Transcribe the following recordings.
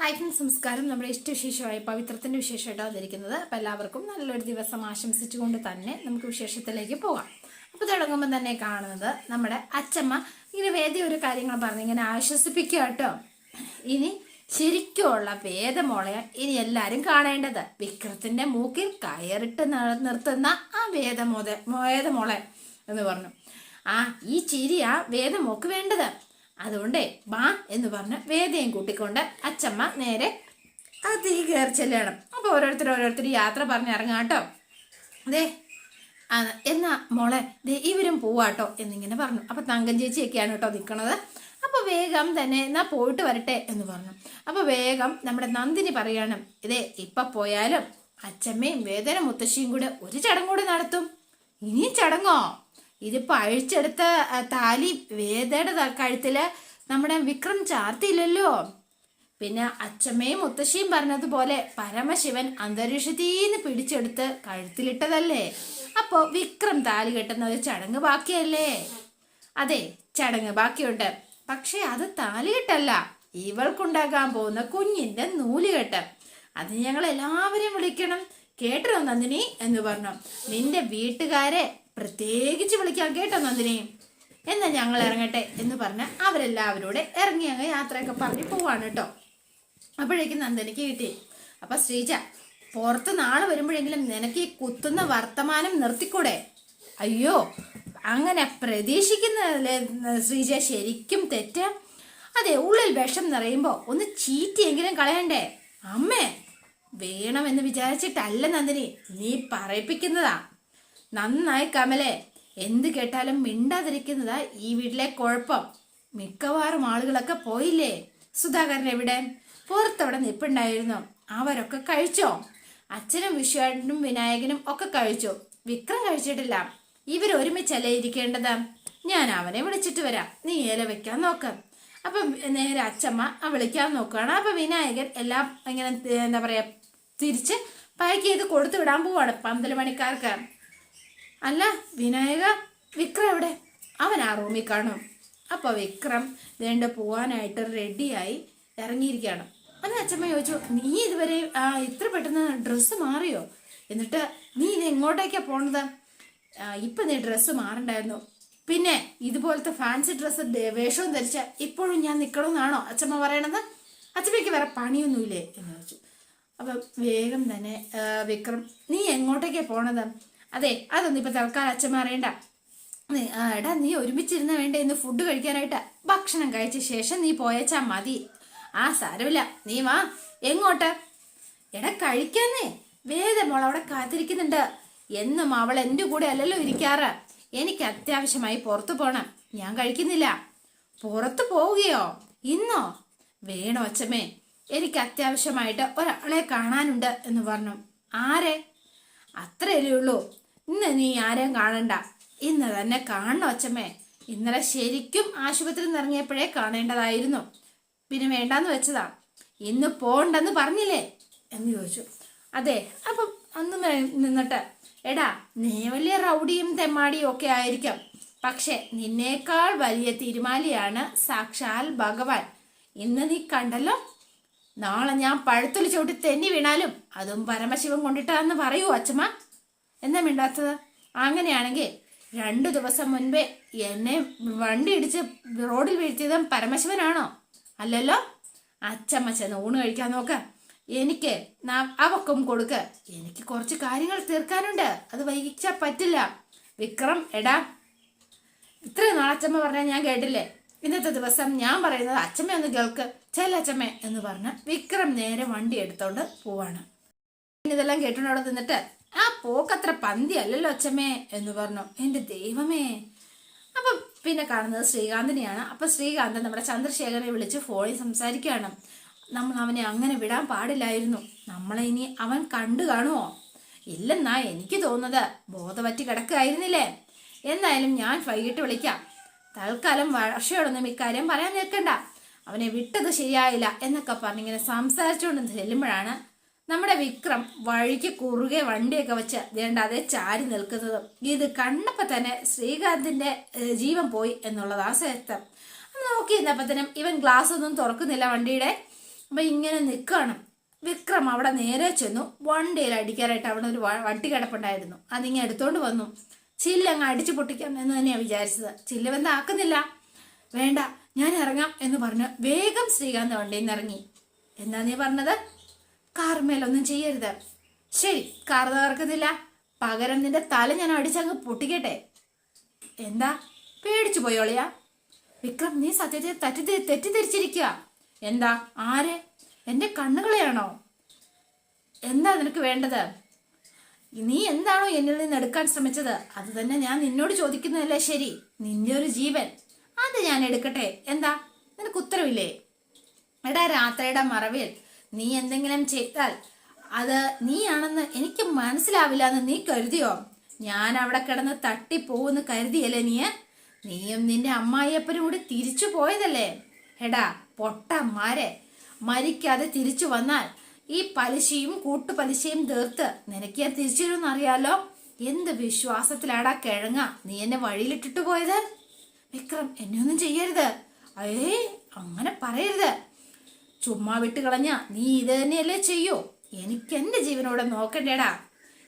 Hi friends നമസ്കാരം. നമ്മുടെ ഇഷ്ടവിശേഷമായ പവിത്രത്തിന്റെ വിശേഷമായിട്ടാണ് വന്നിരിക്കുന്നത്. അപ്പം എല്ലാവർക്കും നല്ലൊരു ദിവസം ആശംസിച്ചുകൊണ്ട് തന്നെ നമുക്ക് വിശേഷത്തിലേക്ക് പോകാം അപ്പോൾ തുടങ്ങുമ്പോൾ തന്നെ കാണുന്നത് നമ്മുടെ അച്ചമ്മ ഇങ്ങനെ വേദി ഒരു കാര്യങ്ങൾ പറഞ്ഞ് ഇങ്ങനെ ആശ്വസിപ്പിക്കുക കേട്ടോ. ഇനി ശരിക്കുമുള്ള വേദമോളയാണ് ഇനി എല്ലാവരും കാണേണ്ടത്. വിക്രത്തിന്റെ മൂക്കിൽ കയറിട്ട് നിർത്തുന്ന ആ വേദമോദ വേദമോളെ എന്ന് പറഞ്ഞു. ആ ഈ ചിരിയാ വേദമോക്ക് വേണ്ടത്. അതുകൊണ്ടേ ബാ എന്ന് പറഞ്ഞ് വേദയും കൂട്ടിക്കൊണ്ട് അച്ചമ്മ നേരെ അതിൽ കയറി ചെല്ലണം. അപ്പോൾ ഓരോരുത്തർ ഓരോരുത്തർ യാത്ര പറഞ്ഞ് ഇറങ്ങാം കേട്ടോ അതെ എന്നാ മോളെ ദേ ഇവരും പോവാട്ടോ എന്നിങ്ങനെ പറഞ്ഞു. അപ്പൊ തങ്കം ചേച്ചിയൊക്കെയാണ് കേട്ടോ നിൽക്കണത് അപ്പൊ വേഗം തന്നെ എന്നാ പോയിട്ട് വരട്ടെ എന്ന് പറഞ്ഞു. അപ്പൊ വേഗം നമ്മുടെ നന്ദിനി പറയാണ് ഇതേ ഇപ്പൊ പോയാലും അച്ഛമ്മയും വേദന മുത്തശ്ശിയും കൂടെ ഒരു ചടങ്ങ് കൂടെ നടത്തും. ഇനിയും ചടങ്ങോ? ഇതിപ്പോ അഴിച്ചെടുത്ത താലി വേദയുടെ കഴുത്തിൽ നമ്മുടെ വിക്രം ചാർത്തിയില്ലല്ലോ. പിന്നെ അച്ഛമ്മയും മുത്തശ്ശിയും പറഞ്ഞതുപോലെ പരമശിവൻ അന്തരീക്ഷത്തീന്ന് പിടിച്ചെടുത്ത് കഴുത്തിലിട്ടതല്ലേ? അപ്പോൾ വിക്രം താലി കെട്ടുന്ന ഒരു ചടങ്ങ് ബാക്കിയല്ലേ? അതെ ചടങ്ങ് ബാക്കിയുണ്ട്. പക്ഷേ അത് താലി കെട്ടല്ല. ഇവൾക്കുണ്ടാകാൻ പോകുന്ന കുഞ്ഞിന്റെ നൂലുകെട്ട് അത് ഞങ്ങൾ എല്ലാവരെയും വിളിക്കണം. കേട്ടോ നന്ദിനി എന്ന് പറഞ്ഞു. നിന്റെ വീട്ടുകാരെ പ്രത്യേകിച്ച് വിളിക്കാം കേട്ടോ നന്ദിനി. എന്നാൽ ഞങ്ങൾ ഇറങ്ങട്ടെ എന്ന് പറഞ്ഞ് അവരെല്ലാവരോടെ ഇറങ്ങി അങ്ങ് യാത്രയൊക്കെ പറഞ്ഞ് പോവാണ് കേട്ടോ. അപ്പോഴേക്കും നന്ദനിക്ക് കിട്ടി. അപ്പൊ ശ്രീജ പുറത്ത് നാളെ വരുമ്പോഴെങ്കിലും നിനക്ക് ഈ കുത്തുന്ന വർത്തമാനം നിർത്തിക്കൂടെ? അയ്യോ അങ്ങനെ പ്രതീക്ഷിക്കുന്നതല്ലേ ശ്രീജ? ശരിക്കും തെറ്റ്. അതെ ഉള്ളിൽ വിഷം നിറയുമ്പോ ഒന്ന് ചീറ്റിയെങ്കിലും കളയണ്ടേ? അമ്മേ വേണമെന്ന് വിചാരിച്ചിട്ടല്ല നന്ദിനി. നീ പറയിപ്പിക്കുന്നതാ. നന്നായി കമലെ. എന്ത് കേട്ടാലും മിണ്ടാതിരിക്കുന്നതാ ഈ വീട്ടിലെ കുഴപ്പം. മിക്കവാറും ആളുകളൊക്കെ പോയില്ലേ? സുധാകരൻ എവിടെ? പുറത്തവിടെ നിപ്പുണ്ടായിരുന്നു. അവരൊക്കെ കഴിച്ചോ? അച്ഛനും വിശ്വാനും വിനായകനും ഒക്കെ കഴിച്ചു? വിക്രം കഴിച്ചിട്ടില്ല. ഇവർ ഒരുമിച്ചല്ലേ ഇരിക്കേണ്ടത്? ഞാൻ അവനെ വിളിച്ചിട്ട് വരാം. നീ ഏല വെക്കാൻ നോക്ക്. അപ്പം നേരെ അച്ഛമ്മ വിളിക്കാൻ നോക്കുകയാണ് അപ്പൊ വിനായകൻ എല്ലാം ഇങ്ങനെ എന്താ പറയാ തിരിച്ച് പാക്ക് ചെയ്ത് കൊടുത്തു വിടാൻ പോവാണ് പന്തൽ മണിക്കാർക്ക് അല്ല വിനായക വിക്രം എവിടെ? അവൻ ആ റൂമിൽ കാണും. അപ്പൊ വിക്രം വേണ്ട പോവാനായിട്ട് റെഡിയായി ഇറങ്ങിയിരിക്കുകയാണ്. അന്ന് അച്ഛമ്മ ചോദിച്ചു നീ ഇതുവരെ ഇത്ര പെട്ടെന്ന് ഡ്രസ്സ് മാറിയോ? എന്നിട്ട് നീ ഇത് എങ്ങോട്ടേക്കാ പോണത്? ഇപ്പം നീ ഡ്രസ്സ് മാറണ്ടായിരുന്നു. പിന്നെ ഇതുപോലത്തെ ഫാൻസി ഡ്രസ്സ് വേഷവും ധരിച്ച ഇപ്പോഴും ഞാൻ നിൽക്കണമെന്നാണോ അച്ഛമ്മ പറയണത്? അച്ഛമ്മയ്ക്ക് വേറെ പണിയൊന്നുമില്ലേ? എന്ന് ചോദിച്ചു. അപ്പൊ വേഗം തന്നെ വിക്രം നീ എങ്ങോട്ടേക്കാ പോണത്? അതെ അതൊന്നും ഇപ്പൊ തൽക്കാലം അച്ഛൻ മാറേണ്ട. എടാ നീ ഒരുമിച്ചിരുന്ന വേണ്ട? ഇന്ന് ഫുഡ് കഴിക്കാനായിട്ട്. ഭക്ഷണം കഴിച്ച ശേഷം നീ പോയച്ചാ മതി. ആ സാരമില്ല. നീ വാ. എങ്ങോട്ട്? എടാ കഴിക്കാന്നേ. വേദമോൾ അവിടെ കാത്തിരിക്കുന്നുണ്ട്. എന്നും അവൾ എന്റെ കൂടെ അല്ലല്ലോ ഇരിക്കാറ്. എനിക്ക് അത്യാവശ്യമായി പുറത്തു പോണം. ഞാൻ കഴിക്കുന്നില്ല. പുറത്തു പോവുകയോ? ഇന്നോ? വേണോ അച്ഛമ്മേ? എനിക്ക് അത്യാവശ്യമായിട്ട് ഒരാളെ കാണാനുണ്ട് എന്ന് പറഞ്ഞു. ആരെ? അത്രയല്ലേ ഉള്ളൂ. ഇന്ന് നീ ആരെയും കാണണ്ട. ഇന്ന് തന്നെ കാണണം അച്ഛമ്മേ. ഇന്നലെ ശരിക്കും ആശുപത്രിയിൽ നിറങ്ങിയപ്പോഴേ കാണേണ്ടതായിരുന്നു. പിന്നെ വേണ്ടാന്ന് വെച്ചതാ. ഇന്ന് പോണ്ടെന്ന് പറഞ്ഞില്ലേ? എന്ന് ചോദിച്ചു. അതെ അപ്പം അന്ന് നിന്നിട്ട് എടാ നീ വലിയ റൗഡിയും തെമ്മാടിയും ഒക്കെ ആയിരിക്കാം. പക്ഷെ നിന്നേക്കാൾ വലിയ തിരുമാലിയാണ് സാക്ഷാൽ ഭഗവാൻ. ഇന്ന് നീ കണ്ടല്ലോ? നാളെ ഞാൻ പഴുത്തൊലി ചവിട്ടി തെന്നി വീണാലും അതും പരമശിവൻ കൊണ്ടിട്ടാന്ന് പറയൂ അച്ഛമ്മ. എന്താ മിണ്ടാത്തത്? അങ്ങനെയാണെങ്കിൽ രണ്ടു ദിവസം മുൻപേ എന്നെ വണ്ടി ഇടിച്ച് റോഡിൽ വീഴ്ത്തിയത് പരമശിവനാണോ? അല്ലല്ലോ? അച്ചമ്മ ചെന്ന് ഊണ് കഴിക്കാൻ നോക്ക. എനിക്ക് അവക്കും കൊടുക്ക്. എനിക്ക് കുറച്ച് കാര്യങ്ങൾ തീർക്കാനുണ്ട്. അത് വൈകിച്ചാ പറ്റില്ല. വിക്രം എടാ. ഇത്രയും നാളച്ചമ്മ പറഞ്ഞാൽ ഞാൻ കേട്ടില്ലേ? ഇന്നത്തെ ദിവസം ഞാൻ പറയുന്നത് അച്ഛമ്മ ഒന്ന് കേൾക്ക്. ചെല്ല അച്ചമ്മ എന്ന് പറഞ്ഞ് വിക്രം നേരെ വണ്ടി എടുത്തോണ്ട് പോവാണ്. ഇതെല്ലാം കേട്ടോണ്ട് അവിടെ നിന്നിട്ട് ആ പോക്കത്ര പന്തി അല്ലല്ലോ അച്ഛമ്മേ എന്ന് പറഞ്ഞു. എന്റെ ദൈവമേ. അപ്പം പിന്നെ കാണുന്നത് ശ്രീകാന്തിനെയാണ്. അപ്പൊ ശ്രീകാന്തൻ നമ്മുടെ ചന്ദ്രശേഖരനെ വിളിച്ച് ഫോണിൽ സംസാരിക്കുകയാണ്. നമ്മൾ അവനെ അങ്ങനെ വിടാൻ പാടില്ലായിരുന്നു. നമ്മളെ ഇനി അവൻ കണ്ടു കാണുമോ? ഇല്ലെന്നാ എനിക്ക് തോന്നുന്നത്. ബോധവറ്റി കിടക്കുകയായിരുന്നില്ലേ? എന്തായാലും ഞാൻ വൈകിട്ട് വിളിക്കാം. തൽക്കാലം വർഷയോടൊന്നും ഇക്കാര്യം പറയാൻ നിൽക്കണ്ട. അവനെ വിട്ടത് ശരിയായില്ല എന്നൊക്കെ പറഞ്ഞിങ്ങനെ സംസാരിച്ചുകൊണ്ട് ചെല്ലുമ്പോഴാണ് നമ്മുടെ വിക്രം വഴിക്ക് കുറുകെ വണ്ടിയൊക്കെ വെച്ച് വേണ്ട അതേ ചാരി നിൽക്കുന്നത്. ഇത് കണ്ടപ്പോ തന്നെ ശ്രീകാന്തിന്റെ ജീവൻ പോയി എന്നുള്ളതാ സത്യം. നോക്കി നിന്നപ്പത്തനും ഇവൻ ഗ്ലാസ് ഒന്നും തുറക്കുന്നില്ല വണ്ടിയുടെ. അപ്പൊ ഇങ്ങനെ നിൽക്കണം വിക്രം അവിടെ നേരെ ചെന്നു. വണ്ടിയിൽ അടിക്കാനായിട്ട് അവിടെ ഒരു വട്ടി കിടപ്പുണ്ടായിരുന്നു. അതിങ്ങനെ എടുത്തോണ്ട് വന്നു. ചില്ലങ്ങ് അടിച്ചു പൊട്ടിക്കാം എന്ന് തന്നെയാണ് വിചാരിച്ചത്. ചില്ല ബന്ധാക്കുന്നില്ല വേണ്ട ഞാൻ ഇറങ്ങാം എന്ന് പറഞ്ഞ് വേഗം ശ്രീകാന്ത് വണ്ടിയിൽ നിന്ന് ഇറങ്ങി. എന്താ നീ പറഞ്ഞത്? കാർമേലൊന്നും ചെയ്യരുത്. ശരി കാർ തകർക്കുന്നില്ല. പകരം നിന്റെ തല ഞാൻ അടിച്ചങ്ങ് പൊട്ടിക്കട്ടെ. എന്താ? പേടിച്ചു പോയോളിയാ വിക്രം നീ സത്യത്തെ തെറ്റി തെറ്റിദ്ധരിച്ചിരിക്കുക എന്താ? ആര്? എന്റെ കണ്ണുകളെയാണോ? എന്താ നിനക്ക് വേണ്ടത്? നീ എന്താണോ എന്നിൽ നിന്ന് എടുക്കാൻ ശ്രമിച്ചത്? അത് തന്നെ ഞാൻ നിന്നോട് ചോദിക്കുന്നതല്ലേ ശരി. നിന്റെ ഒരു ജീവൻ. അത് ഞാൻ എടുക്കട്ടെ. എന്താ? നിനക്ക് ഉത്തരവില്ലേ? എടാ രാത്രിയുടെ മറവിൽ നീ എന്തെങ്കിലും ചെയ്താൽ അത് നീയാണെന്ന് എനിക്ക് മനസ്സിലാവില്ല എന്ന് നീ കരുതിയോ? ഞാൻ അവിടെ കിടന്ന് തട്ടിപ്പോവെന്ന് കരുതിയല്ലേ നീ? നീയും നിന്റെ അമ്മായിയപ്പനും കൂടി തിരിച്ചു പോയതല്ലേ? എടാ പൊട്ടന്മാരെ മരിക്കാതെ തിരിച്ചു വന്നാൽ ഈ പലിശയും കൂട്ടുപലിശയും തീർത്ത് നിനക്ക് ഞാൻ തിരിച്ചു അറിയാലോ? എന്ത് വിശ്വാസത്തിലാടാ കിഴങ്ങ? നീ എന്നെ വഴിയിലിട്ടിട്ട് പോയത്? വിക്രം എന്നെ ഒന്നും ചെയ്യരുത്. ഏയ് അങ്ങനെ പറയരുത്. ചുമ്മാ വിട്ട് കളഞ്ഞ നീ ഇത് തന്നെയല്ലേ ചെയ്യൂ? എനിക്ക് എന്റെ ജീവനോടെ നോക്കണ്ടേടാ.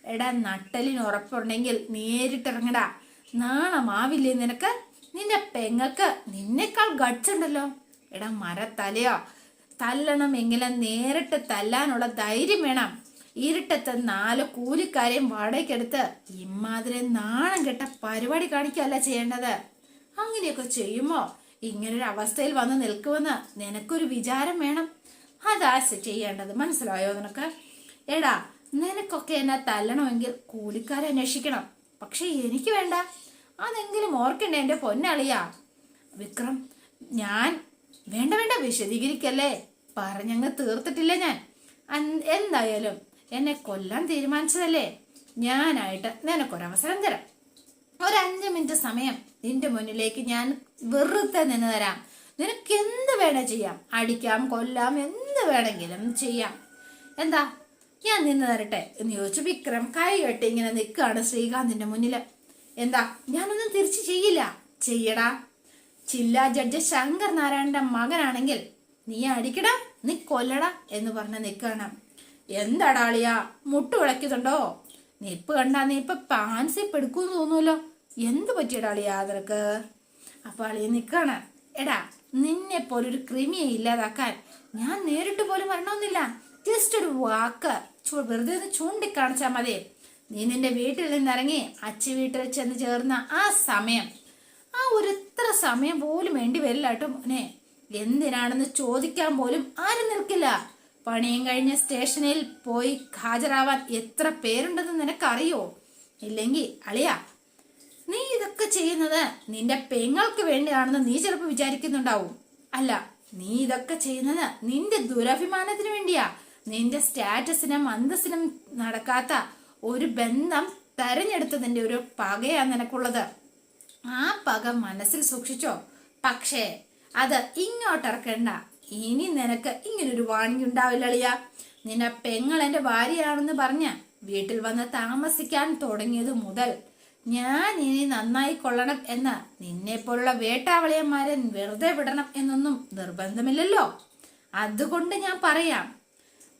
എടാ നട്ടലിന് ഉറപ്പുണ്ടെങ്കിൽ നേരിട്ടിറങ്ങടാ. നാണമാവില്ലേ നിനക്ക്? നിന്റെ പെങ്ങക്ക് നിന്നെക്കാൾ ഗഡ്സുണ്ടല്ലോ. എടാ മരത്തലയോ? തല്ലണമെങ്കിലും നേരിട്ട് തല്ലാനുള്ള ധൈര്യം വേണം. ഇരുട്ടത്ത് നാല് കൂലിക്കാരെയും വാടകയ്ക്കെടുത്ത് ഇമാതിരി നാണം കെട്ട പരിപാടി കാണിക്കല്ല ചെയ്യേണ്ടത്. അങ്ങനെയൊക്കെ ചെയ്യുമ്പോ ഇങ്ങനൊരു അവസ്ഥയിൽ വന്ന് നിൽക്കുമെന്ന് നിനക്കൊരു വിചാരം വേണം. അതാ ചെയ്യേണ്ടത്. മനസ്സിലായോ നിനക്ക്? എടാ നിനക്കൊക്കെ എന്നെ തല്ലണമെങ്കിൽ കൂലിക്കാരെ അന്വേഷിക്കണം. പക്ഷേ എനിക്ക് വേണ്ട. അതെങ്കിലും ഓർക്കണ്ടേ എന്റെ പൊന്നളിയാ? വിക്രം ഞാൻ വേണ്ട വേണ്ട വിശദീകരിക്കല്ലേ? പറഞ്ഞങ്ങ് തീർത്തിട്ടില്ല ഞാൻ? എന്തായാലും എന്നെ കൊല്ലാൻ തീരുമാനിച്ചതല്ലേ? ഞാനായിട്ട് നിനക്കൊരവസരം തരാം. ഒരു അഞ്ച് മിനിറ്റ് സമയം നിന്റെ മുന്നിലേക്ക് ഞാൻ വെറുതെ നിന്ന് തരാം. നിനക്ക് എന്ത് വേണേ ചെയ്യാം? അടിക്കാം കൊല്ലാം എന്ത് വേണമെങ്കിലും ചെയ്യാം. എന്താ? ഞാൻ നിന്ന് തരട്ടെ എന്ന് ചോദിച്ചു വിക്രം കൈ കെട്ടി ഇങ്ങനെ നിൽക്കുകയാണ് ശ്രീകാന്തിന്റെ മുന്നിൽ എന്താ? ഞാനൊന്നും തിരിച്ചു ചെയ്യില്ല. ചെയ്യടാ. ചില്ല ജഡ്ജ് ശങ്കർ നാരായണന്റെ മകനാണെങ്കിൽ നീ അടിക്കടാ നീ കൊല്ലടാ എന്ന് പറഞ്ഞ് നിൽക്കണം എന്താടാളിയാ മുട്ട് നീ നിപ്പ് കണ്ടാ നീ ഇപ്പൊ പാൻസി പെടുക്കൂന്ന് തോന്നുമല്ലോ. എന്ത് പറ്റിയടാളിയാ നിനക്ക് അപ്പോൾ അളിയ നിക്കാണ്. എടാ നിന്നെ പോലൊരു ക്രിമിയെ ഇല്ലാതാക്കാൻ ഞാൻ നേരിട്ട് പോലും വരണമെന്നില്ല. ജസ്റ്റ് ഒരു വാക്ക്. വെറുതെ ഒന്ന് ചൂണ്ടിക്കാണിച്ചാ മതി. നീ നിന്റെ വീട്ടിൽ നിന്നിറങ്ങി അച്ഛ വീട്ടിൽ ചെന്ന് ചേർന്ന ആ സമയം. ആ ഒരു സമയം പോലും വേണ്ടി വരില്ല കേട്ടോ മോനെ. എന്തിനാണെന്ന് ചോദിക്കാൻ പോലും ആരും നിൽക്കില്ല. പണിയും കഴിഞ്ഞ സ്റ്റേഷനിൽ പോയി ഹാജരാവാൻ എത്ര പേരുണ്ടെന്ന് നിനക്കറിയോ? ഇല്ലെങ്കിൽ അളിയാ നീ ഇതൊക്കെ ചെയ്യുന്നത് നിന്റെ പെങ്ങൾക്ക് വേണ്ടിയാണെന്ന് നീ ചിലപ്പോൾ വിചാരിക്കുന്നുണ്ടാവും. അല്ല നീ ഇതൊക്കെ ചെയ്യുന്നത് നിന്റെ ദുരഭിമാനത്തിന് വേണ്ടിയാ. നിന്റെ സ്റ്റാറ്റസിനും അന്തസ്സിനും നടക്കാത്ത ഒരു ബന്ധം തെരഞ്ഞെടുത്തതിന്റെ ഒരു പകയാ നിനക്കുള്ളത്. ആ പക മനസ്സിൽ സൂക്ഷിച്ചോ. പക്ഷേ അത് ഇങ്ങോട്ടിറക്കണ്ട. ഇനി നിനക്ക് ഇങ്ങനൊരു വാണിംഗ് ഉണ്ടാവില്ല അളിയ. നിന്നെ പെങ്ങൾ എന്റെ ഭാര്യയാണെന്ന് പറഞ്ഞ് വീട്ടിൽ വന്ന് താമസിക്കാൻ തുടങ്ങിയത് മുതൽ ഞാൻ ഇനി നന്നായി കൊള്ളണം എന്ന നിന്നെ പോലുള്ള വേട്ടാവളിയന്മാരെ വെറുതെ വിടണം എന്നൊന്നും നിർബന്ധമില്ലല്ലോ. അതുകൊണ്ട് ഞാൻ പറയാം.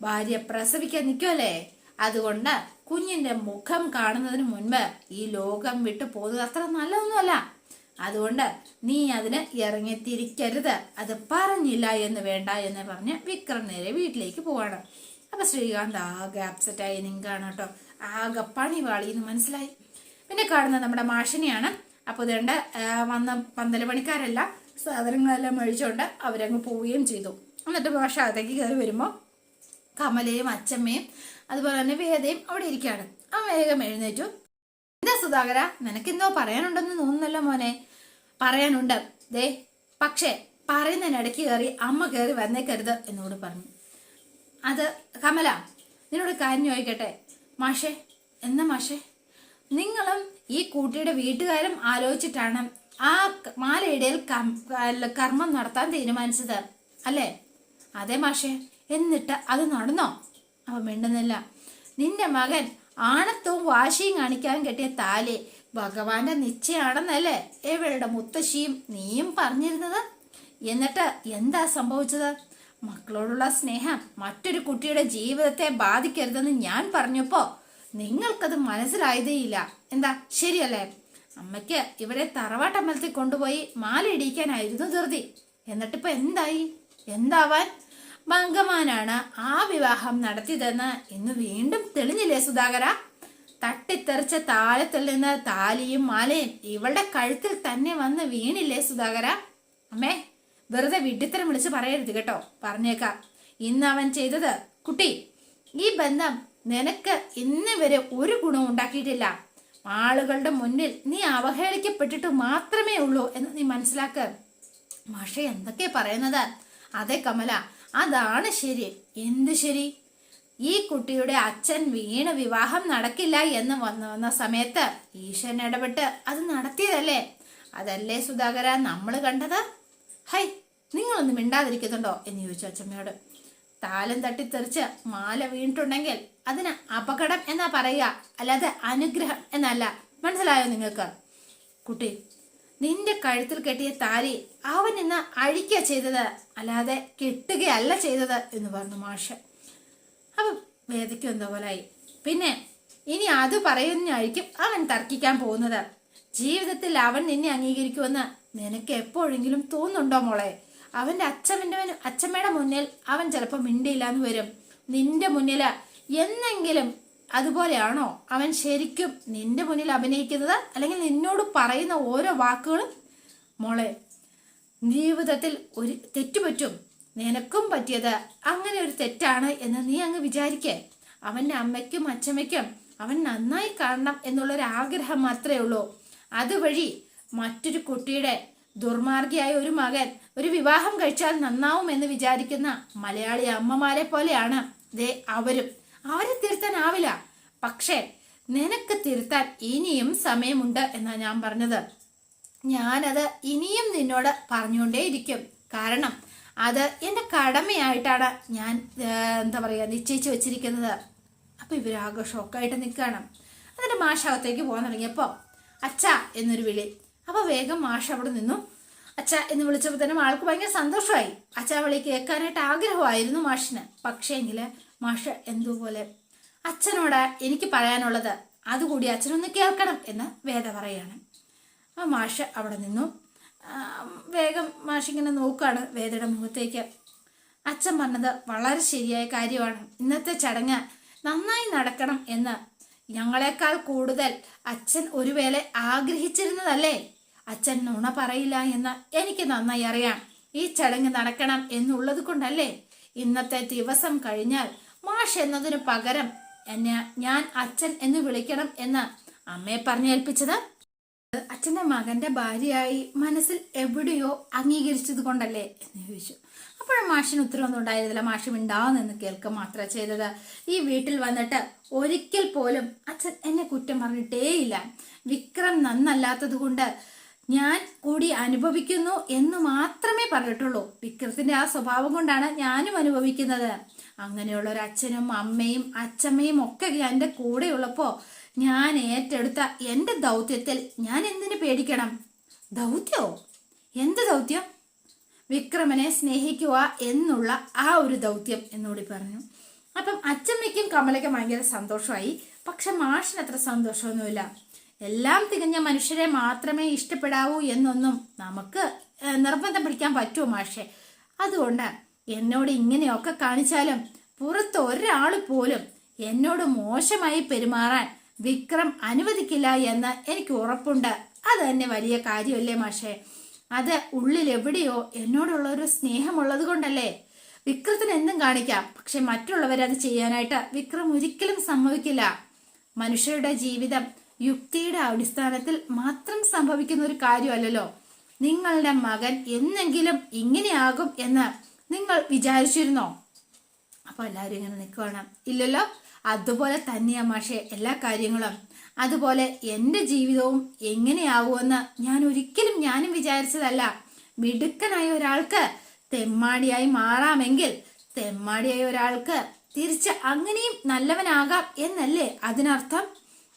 ഭാര്യ പ്രസവിക്കാൻ നിൽക്കുമല്ലേ അതുകൊണ്ട് കുഞ്ഞിന്റെ മുഖം കാണുന്നതിന് മുൻപ് ഈ ലോകം വിട്ടു പോകുന്നത് അത്ര നല്ലതൊന്നുമല്ല. അതുകൊണ്ട് നീ അതിന് ഇറങ്ങിത്തിരിക്കരുത്. അത് പറഞ്ഞില്ല എന്ന് വേണ്ട എന്ന് പറഞ്ഞ് വിക്രം നേരെ വീട്ടിലേക്ക് പോവാണ്. അപ്പൊ ശ്രീകാന്ത് ആകെ അപ്സെറ്റ് ആയി നിങ്കാണ് കേട്ടോ. ആകെ പണി വാളി എന്ന് മനസ്സിലായി. പിന്നെ കാണുന്നത് നമ്മുടെ മാഷിനെയാണ്. അപ്പോൾ ഇതുകൊണ്ട് വന്ന പന്തല പണിക്കാരല്ല സാധനങ്ങളെല്ലാം മേടിച്ചുകൊണ്ട് അവരങ്ങ് പോവുകയും ചെയ്തു. എന്നിട്ട് മാഷ അകത്തേക്ക് കയറി വരുമ്പോൾ കമലയും അച്ചമ്മയും അതുപോലെ തന്നെ വേദയും അവിടെ ഇരിക്കുകയാണ്. ആ വേഗം എഴുന്നേറ്റു. എന്താ സുധാകര നിനക്കെന്തോ പറയാനുണ്ടെന്ന് തോന്നുന്നല്ലോ മോനെ. പറയാനുണ്ട്. ദേ പക്ഷേ പറയുന്നതിനിടയ്ക്ക് കയറി അമ്മ കയറി വന്നേക്കരുത് എന്നോട് പറഞ്ഞു. അത് കമല നിന്നോട് കാര്യം ചോദിക്കട്ടെ? മാഷേ എന്നാ മാഷേ? നിങ്ങളും ഈ കുട്ടിയുടെ വീട്ടുകാരും ആലോചിച്ചിട്ടാണ് ആ മാലയിടയിൽ കർമ്മം നടത്താൻ തീരുമാനിച്ചത് അല്ലേ? അതെ മാഷെ എന്നിട്ട് അത് നടന്നോ? അവ മിണ്ടുന്നില്ല. നിന്റെ മകൻ ആണത്തവും വാശിയും കാണിക്കാൻ കെട്ടിയ താലി ഭഗവാന്റെ നിശ്ചയാണെന്നല്ലേ എവളുടെ മുത്തശ്ശിയും നീയും പറഞ്ഞിരുന്നത്? എന്നിട്ട് എന്താ സംഭവിച്ചത്? മക്കളോടുള്ള സ്നേഹം മറ്റൊരു കുട്ടിയുടെ ജീവിതത്തെ ബാധിക്കരുതെന്ന് ഞാൻ പറഞ്ഞപ്പോ നിങ്ങൾക്കത് മനസ്സിലായതേയില്ല. എന്താ? ശരിയല്ലേ? അമ്മയ്ക്ക് ഇവരെ തറവാട്ടമ്പലത്തിൽ കൊണ്ടുപോയി മാല ഇടിയിക്കാനായിരുന്നു ധൃതി. എന്നിട്ടിപ്പോ എന്തായി? എന്താവാൻ? ബംഗമാനാണ് ആ വിവാഹം നടത്തിയതെന്ന് ഇന്ന് വീണ്ടും തെളിഞ്ഞില്ലേ സുധാകര? തട്ടിത്തെറിച്ച താലത്തിൽ നിന്ന് താലിയും മാലയും ഇവളുടെ കഴുത്തിൽ തന്നെ വന്ന് വീണില്ലേ സുധാകര? അമ്മേ വെറുതെ വിഡിത്തരം വിളിച്ച് പറയരുത് കേട്ടോ. പറഞ്ഞേക്കാം. ഇന്ന് അവൻ ചെയ്തത് കുട്ടി ഈ ബന്ധം നിനക്ക് ഇന്ന് വരെ ഒരു ഗുണവും ഉണ്ടാക്കിയിട്ടില്ല. ആളുകളുടെ മുന്നിൽ നീ അവഹേളിക്കപ്പെട്ടിട്ട് മാത്രമേ ഉള്ളൂ എന്ന് നീ മനസ്സിലാക്ക. മാഷ എന്തൊക്കെ പറയുന്നത്? അതെ കമല അതാണ് ശരി. എന്ത് ശരി? ഈ കുട്ടിയുടെ അച്ഛൻ വീണ് വിവാഹം നടക്കില്ല എന്ന് വന്നു വന്ന സമയത്ത് ഈശ്വരൻ ഇടപെട്ട് അത് നടത്തിയതല്ലേ? അതല്ലേ സുധാകര നമ്മൾ കണ്ടത്? ഹൈ നിങ്ങളൊന്നും മിണ്ടാതിരിക്കുന്നുണ്ടോ? എന്ന് ചോദിച്ചു അച്ഛമ്മയോട്. താലം തട്ടിത്തെറിച്ച് മാല വീണിട്ടുണ്ടെങ്കിൽ അതിന് അപകടം എന്നാ പറയുക? അല്ലാതെ അനുഗ്രഹം എന്നല്ല. മനസ്സിലായോ നിങ്ങൾക്ക്? കുട്ടി നിന്റെ കഴുത്തിൽ കെട്ടിയ താലി അവൻ ഇന്ന് അഴിക്കുക ചെയ്തത് അല്ലാതെ കെട്ടുകയല്ല ചെയ്തത് എന്ന് പറഞ്ഞു മാഷ്. അപ്പം വേദിക്കും എന്തോ പോലായി. പിന്നെ ഇനി അത് പറയുന്നതായിരിക്കും അവൻ തർക്കിക്കാൻ പോകുന്നത്. ജീവിതത്തിൽ അവൻ നിന്നെ അംഗീകരിക്കുമെന്ന് നിനക്ക് എപ്പോഴെങ്കിലും തോന്നുന്നുണ്ടോ മോളെ? അവന്റെ അച്ഛന്റെ അച്ഛമ്മയുടെ മുന്നിൽ അവൻ ചിലപ്പോൾ മിണ്ടിയില്ല എന്ന് വരും. നിന്റെ മുന്നിൽ എന്നെങ്കിലും അതുപോലെയാണോ? അവൻ ശരിക്കും നിന്റെ മുന്നിൽ അഭിനയിക്കുന്നത് അല്ലെങ്കിൽ നിന്നോട് പറയുന്ന ഓരോ വാക്കുകളും? മോളെ ജീവിതത്തിൽ ഒരു തെറ്റുപറ്റും. നിനക്കും പറ്റിയത് അങ്ങനെ ഒരു തെറ്റാണ് എന്ന് നീ അങ്ങ് വിചാരിക്കേ. അവന്റെ അമ്മയ്ക്കും അച്ഛമ്മയ്ക്കും അവൻ നന്നായി കാണണം എന്നുള്ളൊരു ആഗ്രഹം മാത്രമേ ഉള്ളൂ. അതുവഴി മറ്റൊരു കുട്ടിയുടെ ദുർമാർഗിയായ ഒരു മകൻ ഒരു വിവാഹം കഴിച്ചാൽ നന്നാവും എന്ന് വിചാരിക്കുന്ന മലയാളി അമ്മമാരെ പോലെയാണ് ദേ അവരും. അവരെ തിരുത്താനാവില്ല. പക്ഷേ നിനക്ക് തിരുത്താൻ ഇനിയും സമയമുണ്ട് എന്നാ ഞാൻ പറഞ്ഞത്. ഞാനത് ഇനിയും നിന്നോട് പറഞ്ഞുകൊണ്ടേയിരിക്കും. കാരണം അത് എന്റെ കടമയായിട്ടാണ് ഞാൻ എന്താ പറയുക നിശ്ചയിച്ചു വെച്ചിരിക്കുന്നത്. അപ്പോൾ ഇവരാകെ ഷോക്കായിട്ട് നിൽക്കണം എന്നിട്ട് മാഷകത്തേക്ക് പോകാൻ തുടങ്ങിയപ്പോൾ അച്ഛ എന്നൊരു വിളി. അപ്പോൾ വേഗം മാഷ് അവിടെ നിന്നു. അച്ഛ എന്ന് വിളിച്ചപ്പോൾ തന്നെ ആൾക്ക് ഭയങ്കര സന്തോഷമായി. അച്ഛ വിളി കേൾക്കാനായിട്ട് ആഗ്രഹമായിരുന്നു മാഷിന്. പക്ഷേങ്കിൽ മാഷ് എന്തുപോലെ അച്ഛനോട് എനിക്ക് പറയാനുള്ളത്. അതുകൂടി അച്ഛനൊന്ന് കേൾക്കണം എന്ന് വേദ പറയാണ്. ആ മാഷ് അവിടെ നിന്നു. വേഗം മാഷ് ഇങ്ങനെ നോക്കുകയാണ് വേദയുടെ മുഖത്തേക്ക്. അച്ഛൻ പറഞ്ഞത് വളരെ ശരിയായ കാര്യമാണ്. ഇന്നത്തെ ചടങ്ങ് നന്നായി നടക്കണം എന്ന്. ഞങ്ങളെക്കാൾ കൂടുതൽ അച്ഛൻ ഒരു വേല ആഗ്രഹിച്ചിരുന്നതല്ലേ? അച്ഛൻ നുണ പറയില്ല എന്ന് എനിക്ക് നന്നായി അറിയാം. ഈ ചടങ്ങ് നടക്കണം എന്നുള്ളത് കൊണ്ടല്ലേ? ഇന്നത്തെ ദിവസം കഴിഞ്ഞാൽ മാഷ് എന്നതിന് പകരം എന്നെ ഞാൻ അച്ഛൻ എന്ന് വിളിക്കണം എന്ന് അമ്മയെ പറഞ്ഞേൽപ്പിച്ചത്. അച്ഛന്റെ മകന്റെ ഭാര്യയായി മനസ്സിൽ എവിടെയോ അംഗീകരിച്ചത് കൊണ്ടല്ലേ എന്ന് ചോദിച്ചു. അപ്പോഴും മാഷിന് ഉത്തരവൊന്നും ഉണ്ടായിരുന്നില്ല. മാഷി മിണ്ടാന്ന് കേൾക്കുക മാത്രമേ ചെയ്തത്. ഈ വീട്ടിൽ വന്നിട്ട് ഒരിക്കൽ പോലും അച്ഛൻ എന്നെ കുറ്റം പറഞ്ഞിട്ടേയില്ല. വിക്രം നന്നല്ലാത്തത് കൊണ്ട് ഞാൻ കൂടി അനുഭവിക്കുന്നു എന്ന് മാത്രമേ പറഞ്ഞിട്ടുള്ളൂ. വിക്രത്തിന്റെ ആ സ്വഭാവം കൊണ്ടാണ് ഞാനും അനുഭവിക്കുന്നത്. അങ്ങനെയുള്ള ഒരു അച്ഛനും അമ്മയും അച്ഛമ്മയും ഒക്കെ എന്റെ കൂടെയുള്ളപ്പോ ഞാൻ ഏറ്റെടുത്ത എന്റെ ദൗത്യത്തിൽ ഞാൻ എന്തിനു പേടിക്കണം? ദൗത്യോ? എന്ത് ദൗത്യം? വിക്രമനെ സ്നേഹിക്കുക എന്നുള്ള ആ ഒരു ദൗത്യം എന്നുകൂടി പറഞ്ഞു. അപ്പം അച്ചമ്മയ്ക്കും കമലയ്ക്കും ഭയങ്കര സന്തോഷമായി. പക്ഷെ മാഷിന് അത്ര സന്തോഷമൊന്നുമില്ല. എല്ലാം തികഞ്ഞ മനുഷ്യരെ മാത്രമേ ഇഷ്ടപ്പെടാവൂ എന്നൊന്നും നമുക്ക് നിർബന്ധം പിടിക്കാൻ പറ്റുമോ മാഷെ? അതുകൊണ്ട് എന്നോട് ഇങ്ങനെയൊക്കെ കാണിച്ചാലും പുറത്ത് ഒരാൾ പോലും എന്നോട് മോശമായി പെരുമാറാൻ വിക്രം അനുവദിക്കില്ല എന്ന് എനിക്ക് ഉറപ്പുണ്ട്. അത് തന്നെ വലിയ കാര്യമല്ലേ മാഷെ? അത് ഉള്ളിൽ എവിടെയോ എന്നോടുള്ള ഒരു സ്നേഹമുള്ളത് കൊണ്ടല്ലേ? വിക്രത്തിന് എന്തും കാണിക്കാം പക്ഷെ മറ്റുള്ളവരത് ചെയ്യാനായിട്ട് വിക്രം ഒരിക്കലും സമ്മതിക്കില്ല. മനുഷ്യരുടെ ജീവിതം യുക്തിയുടെ അടിസ്ഥാനത്തിൽ മാത്രം സംഭവിക്കുന്ന ഒരു കാര്യമല്ലല്ലോ. നിങ്ങളുടെ മകൻ എന്നെങ്കിലും ഇങ്ങനെയാകും എന്ന് നിങ്ങൾ വിചാരിച്ചിരുന്നോ? അപ്പൊ എല്ലാവരും ഇങ്ങനെ നിൽക്കുകയാണ് ഇല്ലല്ലോ? അതുപോലെ തന്നെയാ മാഷെ എല്ലാ കാര്യങ്ങളും. അതുപോലെ എന്റെ ജീവിതവും എങ്ങനെയാവുമെന്ന് ഞാൻ ഒരിക്കലും ഞാനും വിചാരിച്ചതല്ല. മിടുക്കനായ ഒരാൾക്ക് തെമ്മാടിയായി മാറാമെങ്കിൽ തെമ്മാടിയായ ഒരാൾക്ക് തിരിച്ച് അങ്ങനെയും നല്ലവനാകാം എന്നല്ലേ അതിനർത്ഥം?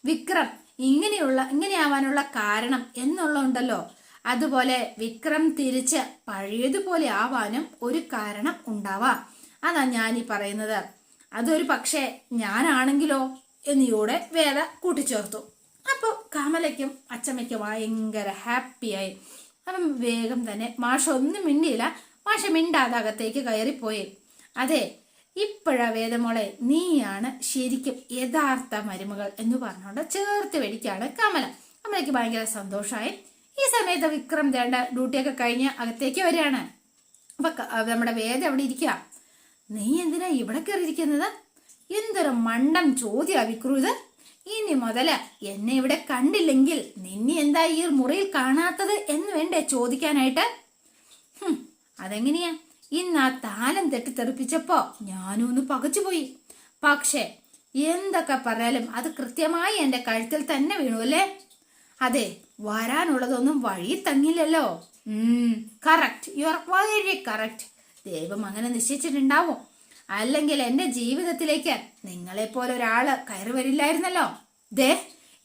വിക്രം ഇങ്ങനെയുള്ള ഇങ്ങനെയാവാനുള്ള കാരണം എന്നുള്ളതുണ്ടല്ലോ. അതുപോലെ വിക്രം തിരിച്ച് പഴയതുപോലെ ആവാനും ഒരു കാരണം ഉണ്ടാവാം. അതാ ഞാൻ ഈ പറയുന്നത്. അതൊരു പക്ഷേ ഞാനാണെങ്കിലോ എന്നിയോടെ വേദ കൂട്ടിച്ചേർത്തു. അപ്പോൾ കമലയ്ക്കും അച്ചമ്മയ്ക്കും ഭയങ്കര ഹാപ്പിയായി. അപ്പം വേഗം തന്നെ മാഷ ഒന്നും മിണ്ടിയില്ല. മാഷ മിണ്ടാതെ അകത്തേക്ക് കയറിപ്പോയി. അതെ ഇപ്പോഴാ വേദമോളെ നീയാണ് ശരിക്കും യഥാർത്ഥ മരുമകൾ എന്ന് പറഞ്ഞുകൊണ്ട് ചേർത്ത് വെടിക്കാണ് കമല. കമലയ്ക്ക് ഭയങ്കര സന്തോഷമായി. ഈ സമയത്ത് വിക്രം ദേണ്ട ഡ്യൂട്ടിയൊക്കെ കഴിഞ്ഞ് അകത്തേക്ക് വരികയാണ്. അപ്പൊ നമ്മുടെ വേദ അവിടെ ഇരിക്കുക. നീ എന്തിനാ ഇവിടെ കയറിയിരിക്കുന്നത്? എന്തൊരു മണ്ടം ചോദ്യ വിക്രു ഇത്. ഇനി മുതൽ എന്നെ ഇവിടെ കണ്ടില്ലെങ്കിൽ നിന്നെ എന്താ ഈ മുറിയിൽ കാണാത്തത് എന്ന് വേണ്ടേ ചോദിക്കാനായിട്ട്? അതെങ്ങനെയാ? ഇന്ന് ആ താലം തെറ്റിത്തെറിപ്പിച്ചപ്പോ ഞാനും ഒന്ന് പകച്ചുപോയി പക്ഷേ എന്തൊക്കെ പറയാലും അത് കൃത്യമായി എന്റെ കഴുത്തിൽ തന്നെ വീണു അല്ലേ? അതെ വരാനുള്ളതൊന്നും വഴി തങ്ങില്ലല്ലോ. Correct you are very correct ദൈവം അങ്ങനെ നിശ്ചയിച്ചിട്ടുണ്ടാവും? അല്ലെങ്കിൽ എന്റെ ജീവിതത്തിലേക്ക് നിങ്ങളെപ്പോലെ ഒരാൾ കയറി വരില്ലായിരുന്നല്ലോ? ദേ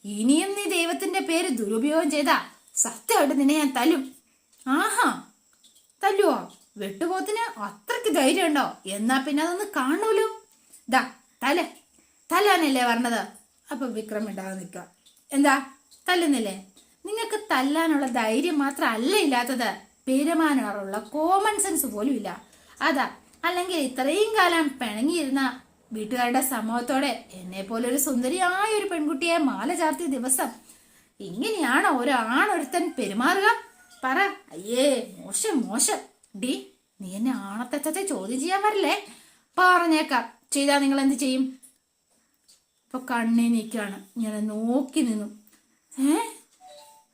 ഇനിയും നീ ദൈവത്തിന്റെ പേര് ദുരുപയോഗം ചെയ്താ സത്യമായിട്ട് നിന്നെ ഞാൻ തല്ലും. ആഹാ തല്ലുവോ? വെട്ടുപോത്തിന് അത്രയ്ക്ക് ധൈര്യം ഉണ്ടോ? എന്നാ പിന്നെ അതൊന്ന് കാണൂലോ. ദാ തല. തല്ലാനല്ലേ പറഞ്ഞത്? അപ്പൊ വിക്രം ഇടാതെ നിൽക്കുക എന്താ? തല്ലുന്നില്ലേ? നിങ്ങൾക്ക് തല്ലാനുള്ള ധൈര്യം മാത്രം അല്ല ഇല്ലാത്തത്. പെരുമാനാറുള്ള കോമൺ സെൻസ് പോലും ഇല്ല. അതാ അല്ലെങ്കിൽ ഇത്രയും കാലം പിണങ്ങിയിരുന്ന വീട്ടുകാരുടെ സമൂഹത്തോടെ എന്നെ പോലെ ഒരു സുന്ദരിയായ ഒരു പെൺകുട്ടിയെ മാല ചാർത്തിയ ദിവസം ഇങ്ങനെയാണോ ഒരാണൊരുത്തൻ പെരുമാറുക? പറ. അയ്യേ മോശം മോശം. ഡി നീ എന്നെ ആണത്തത്തെ ചോദ്യം ചെയ്യാൻ വരില്ലേ? പറഞ്ഞേക്കാം. ചെയ്താൽ നിങ്ങൾ എന്ത് ചെയ്യും? ഇപ്പൊ കണ്ണി നീക്കാണ് ഞാൻ നോക്കി നിന്നു. ഏ?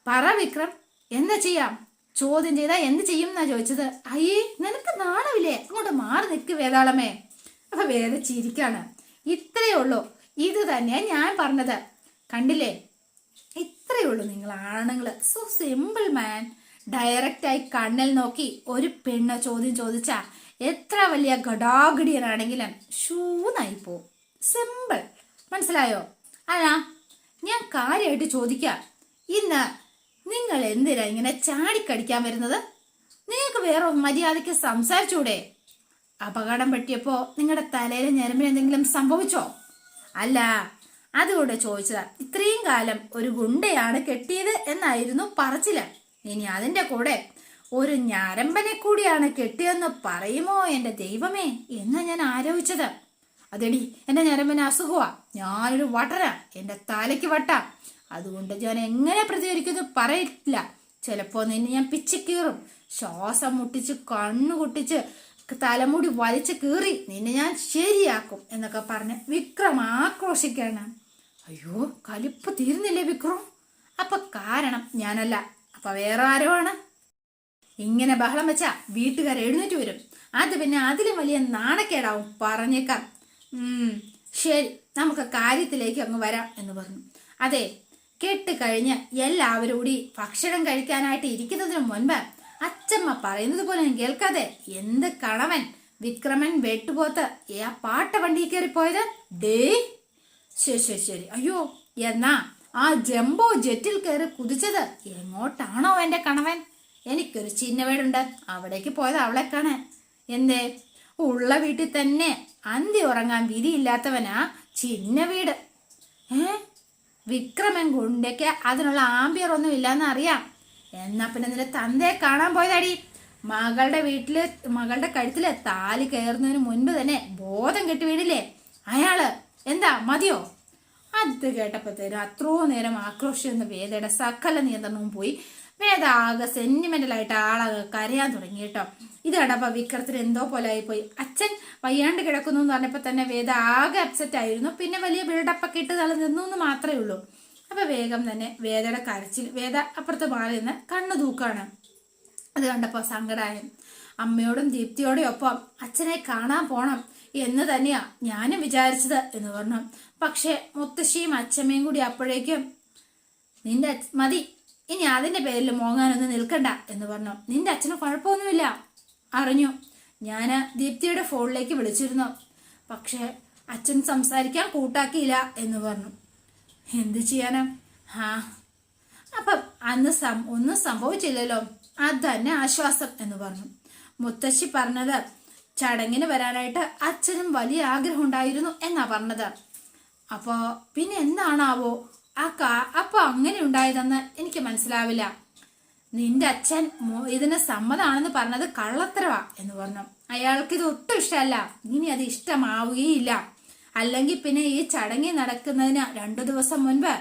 പറ വിക്രം എന്താ ചെയ്യാം? ചോദ്യം ചെയ്താൽ എന്ത് ചെയ്യും എന്നാ ചോദിച്ചത്? അയ്യേ നിനക്ക് നാണമില്ലേ? അങ്ങോട്ട് മാറി നിൽക്ക് വേതാളമേ. അപ്പൊ വേദ ചിരിക്കാണ്. ഇത്രയേ ഉള്ളൂ. ഇത് തന്നെയാ ഞാൻ പറഞ്ഞത്. കണ്ടില്ലേ? ഇത്രയേ ഉള്ളൂ നിങ്ങൾ ആണുങ്ങൾ സോ സിമ്പിൾ മാൻ ഡയറക്റ്റായി കണ്ണിൽ നോക്കി ഒരു പെണ്ണ് ചോദ്യം ചോദിച്ച എത്ര വലിയ ഗഡാഗഡിയനാണെങ്കിലും ഷൂന്നായി പോവും. സിമ്പിൾ മനസ്സിലായോ? അതാ ഞാൻ കാര്യമായിട്ട് ചോദിക്കാം. ഇന്ന് നിങ്ങൾ എന്തിനാ ഇങ്ങനെ ചാടിക്കടിക്കാൻ വരുന്നത്? നിങ്ങൾക്ക് വേറെ മര്യാദയ്ക്ക് സംസാരിച്ചൂടെ? അപകടം പറ്റിയപ്പോ നിങ്ങളുടെ തലയിലെ ഞരമ്പിന് എന്തെങ്കിലും സംഭവിച്ചോ? അല്ല അതുകൊണ്ട് ചോദിച്ചതാ ഇത്രയും കാലം ഒരു ഗുണ്ടയാണ് കെട്ടിയത് എന്നായിരുന്നു പറച്ചില്ല ഇനി അതിന്റെ കൂടെ ഒരു ഞരമ്പനെ കൂടിയാണ് കെട്ടിയെന്ന് പറയുമോ എന്റെ ദൈവമേ എന്ന് ഞാൻ ആലോചിച്ചത്. അതെടി എന്റെ ഞരമ്പന് അസുഖമാ ഞാനൊരു വട്ടരാ എന്റെ തലയ്ക്ക് വട്ട. അതുകൊണ്ട് ഞാൻ എങ്ങനെ പ്രതികരിക്കുന്നു പറയില്ല. ചിലപ്പോ നിന്നെ ഞാൻ പിച്ചിക്കീറും ശ്വാസം മുട്ടിച്ച് കണ്ണു കുട്ടിച്ച് തലമുടി വലിച്ചു കീറി നിന്നെ ഞാൻ ശരിയാക്കും എന്നൊക്കെ പറഞ്ഞ് വിക്രം ആക്രോശിക്കാണ് അയ്യോ കലിപ്പ് തീരുന്നില്ലേ വിക്രം? അപ്പൊ കാരണം ഞാനല്ല. വേറെ ആരോ ആണ് ഇങ്ങനെ ബഹളം വെച്ചാ വീട്ടുകാർ എഴുന്നേറ്റ് വരും. അത് പിന്നെ അതിലും വലിയ നാണക്കേടാവും പറഞ്ഞേക്കാം ശരി നമുക്ക് കാര്യത്തിലേക്ക് അങ്ങ് വരാം എന്ന് പറഞ്ഞു. അതെ കെട്ട് കഴിഞ്ഞ് എല്ലാവരും കൂടി ഭക്ഷണം കഴിക്കാനായിട്ട് ഇരിക്കുന്നതിന് മുൻപ് അച്ചമ്മ പറയുന്നത് പോലെ കേൾക്കാതെ എന്ത് കണവൻ വിക്രമൻ വെട്ടുപോത്ത് ആ പാട്ട വണ്ടിയിൽ കയറി പോയത് ഡേ ശരി ശരി ശരി. അയ്യോ എന്നാ ആ ജംബോ ജെറ്റിൽ കയറി കുതിച്ചത് എങ്ങോട്ടാണോ എന്റെ കണവൻ? എനിക്കൊരു ചിന്ന വീടുണ്ട് അവിടേക്ക് പോയത് അവളെ കാണാൻ എന്തേ? ഉള്ള വീട്ടിൽ തന്നെ അന്തി ഉറങ്ങാൻ വിധിയില്ലാത്തവനാ ചിന്ന വീട് ഏ? വിക്രമൻ ഗുണ്ടയ്ക്ക് അതിനുള്ള ആംബിയർ ഒന്നും ഇല്ലാന്ന് അറിയാം. എന്നാ പിന്നെ നിന്റെ തന്തയെ കാണാൻ പോയതാടി. മകളുടെ വീട്ടിൽ മകളുടെ കഴുത്തിൽ താലി കയറുന്നതിന് മുൻപ് തന്നെ ബോധം കെട്ടി വീടില്ലേ അയാൾ എന്താ മതിയോ? അത് കേട്ടപ്പോഴത്തേനും അത്രോ നേരം ആക്രോശം എന്ന വേദയുടെ സകല നിയന്ത്രണവും പോയി. വേദ ആകെ സെന്റിമെന്റലായിട്ട് ആളാകെ കരയാൻ തുടങ്ങി കേട്ടോ. ഇത് കണ്ടപ്പോ വിക്രത്തിന് എന്തോ പോലെ ആയിപ്പോയി. അച്ഛൻ വയ്യാണ്ട് കിടക്കുന്നു എന്ന് പറഞ്ഞപ്പോ തന്നെ വേദ ആകെ അപ്സെറ്റ് ആയിരുന്നു. പിന്നെ വലിയ ബിൽഡപ്പ് ഒക്കെ ഇട്ട് തല നിന്നു എന്ന് മാത്രമേ ഉള്ളൂ. അപ്പൊ വേഗം തന്നെ വേദയുടെ കരച്ചിൽ വേദ അപ്പുറത്ത് മാറി നിന്ന് കണ്ണു തൂക്കാണ്. അത് കണ്ടപ്പോൾ സങ്കടായം. അമ്മയോടും ദീപ്തിയോടും ഒപ്പം അച്ഛനെ കാണാൻ പോണം. എന്ന് തന്നെയാ ഞാനും വിചാരിച്ചത് എന്ന് പറഞ്ഞു. പക്ഷെ മുത്തശ്ശിയും അച്ഛമ്മയും കൂടി അപ്പോഴേക്കും നിന്റെ മതി ഇനി അതിന്റെ പേരിൽ മോങ്ങാനൊന്നും നിൽക്കണ്ട എന്ന് പറഞ്ഞു. നിന്റെ അച്ഛന് കുഴപ്പമൊന്നുമില്ല അറിഞ്ഞു. ഞാൻ ദീപ്തിയുടെ ഫോണിലേക്ക് വിളിച്ചിരുന്നു. പക്ഷെ അച്ഛൻ സംസാരിക്കാൻ കൂട്ടാക്കിയില്ല എന്ന് പറഞ്ഞു. എന്ത് ചെയ്യാനാ? ഹാ അപ്പം അന്ന് ഒന്നും സംഭവിച്ചില്ലല്ലോ. അത് തന്നെ ആശ്വാസം എന്ന് പറഞ്ഞു. മുത്തശ്ശി പറഞ്ഞത് ചടങ്ങിന് വരാനായിട്ട് അച്ഛനും വലിയ ആഗ്രഹം ഉണ്ടായിരുന്നു എന്നാ പറഞ്ഞത്. അപ്പോ പിന്നെ എന്താണാവോ? ആ കാ അപ്പൊ അങ്ങനെ ഉണ്ടായതെന്ന് എനിക്ക് മനസ്സിലാവില്ല. നിന്റെ അച്ഛൻ ഇതിന് സമ്മതാണെന്ന് പറഞ്ഞത് കള്ളത്തരവാ എന്ന് പറഞ്ഞു. അയാൾക്ക് ഇത് ഒട്ടും ഇഷ്ടമല്ല. ഇനി അത് ഇഷ്ടമാവുകയില്ല. അല്ലെങ്കിൽ പിന്നെ ഈ ചടങ്ങി നടക്കുന്നതിന് രണ്ടു ദിവസം മുൻപ്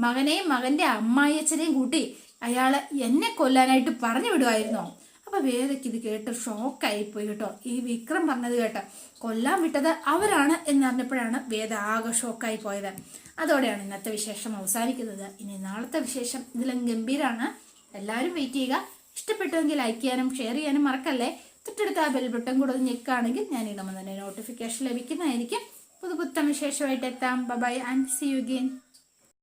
മകനെയും മകന്റെ അമ്മായിയച്ഛനെയും കൂട്ടി അയാൾ എന്നെ കൊല്ലാനായിട്ട് പറഞ്ഞു വിടുമായിരുന്നോ അപ്പൊ വേദയ്ക്ക് ഇത് കേട്ട് ഷോക്കായി പോയി കേട്ടോ. ഈ വിക്രം പറഞ്ഞത് കേട്ടോ കൊല്ലാൻ വിട്ടത് അവരാണ് എന്നറിഞ്ഞപ്പോഴാണ് വേദ ആകെ ഷോക്കായി പോയത്. അതോടെയാണ് ഇന്നത്തെ വിശേഷം അവസാനിക്കുന്നത്. ഇനി നാളത്തെ വിശേഷം ഇതിലും ഗംഭീരാണ്. എല്ലാവരും വെയിറ്റ് ചെയ്യുക. ഇഷ്ടപ്പെട്ടുവെങ്കിൽ ലൈക്ക് ചെയ്യാനും ഷെയർ ചെയ്യാനും മറക്കല്ലേ? തൊട്ടടുത്ത ആ ബെൽ ബട്ടൺ കൂടെ ഒന്ന് ഞെക്കുകയാണെങ്കിൽ ഞാൻ ഇടുമ്പോൾ തന്നെ നോട്ടിഫിക്കേഷൻ ലഭിക്കുന്നതായിരിക്കും. പുതുപുത്തൻ വിശേഷമായിട്ട് എത്താം. Bye and see you again